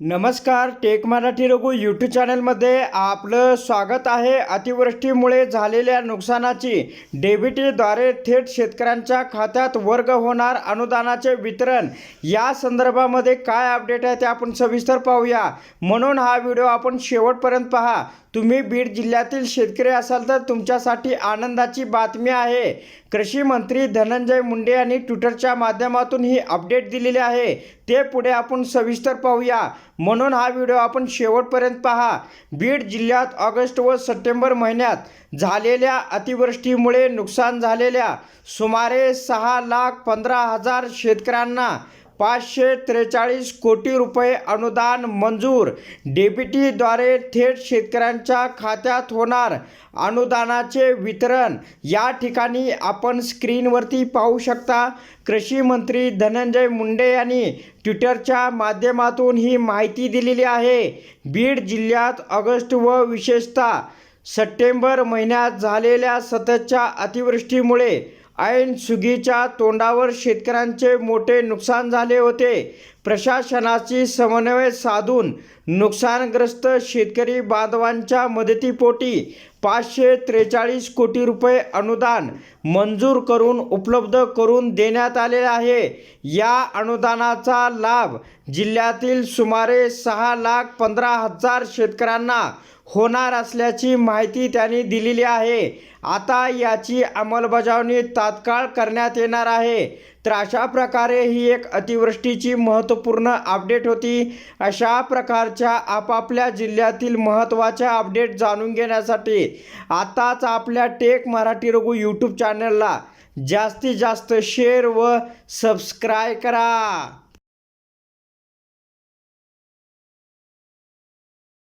नमस्कार take Marathi Raghu YouTube चॅनलमध्ये आपलं स्वागत आहे. अतिवृष्टीमुळे झालेल्या नुकसानाची डेबिटीद्वारे थेट शेतकऱ्यांच्या खात्यात वर्ग होणार अनुदानाचे वितरण. या संदर्भामध्ये काय अपडेट आहे ते आपण सविस्तर पाहूया. म्हणून हा व्हिडिओ आपण शेवटपर्यंत पहा. तुम्ही बीड जिल्ह्यातील शेतकरी असाल तर तुमच्यासाठी आनंदाची बातमी आहे. कृषी मंत्री धनंजय मुंडे यांनी ट्विटरच्या माध्यमातून ही अपडेट दिलेली आहे. ते पुढे आपण सविस्तर पाहूया. म्हणून हा व्हिडिओ आपण शेवटपर्यंत पहा. बीड जिल्ह्यात ऑगस्ट व सप्टेंबर महिन्यात झालेल्या अतिवृष्टीमुळे नुकसान झालेल्या सुमारे सहा लाख पंधरा हजार शेतकऱ्यांना पाचशे त्रेचाळीस कोटी रुपये अनुदान मंजूर. डेबिटीद्वारे थेट शेतकऱ्यांच्या खात्यात होणार अनुदानाचे वितरण. या ठिकाणी आपण स्क्रीनवरती पाहू शकता कृषी मंत्री धनंजय मुंडे यांनी ट्विटरच्या माध्यमातून ही माहिती दिलेली आहे. बीड जिल्ह्यात ऑगस्ट व विशेषतः सप्टेंबर महिन्यात झालेल्या सततच्या अतिवृष्टीमुळे ऐन सुगीच्या तोंडावर शेतकऱ्यांचे मोठे नुकसान झाले होते. प्रशासनाची समन्वय साधून नुकसानग्रस्त शेतकरी बांधवांच्या मदतीपोटी पाचशे त्रेचाळीस कोटी रुपये अनुदान मंजूर करून उपलब्ध करून देण्यात आले आहे. या अनुदानाचा लाभ जिल्ह्यातील सुमारे सहा लाख पंधरा हजार शेतकऱ्यांना होणार असल्याची माहिती त्यांनी दिलेली आहे. आता याची अंमलबजावणी तात्काळ करण्यात येणार आहे. तर अशा प्रकारे ही एक अतिवृष्टीची महत्त्वपूर्ण अपडेट होती. अशा प्रकारच्या आपापल्या जिल्ह्यातील महत्त्वाच्या अपडेट जाणून घेण्यासाठी आताच आपल्या टेक मराठी रघु यूट्यूब चॅनलला जास्तीत जास्त शेअर व सबस्क्राय करा.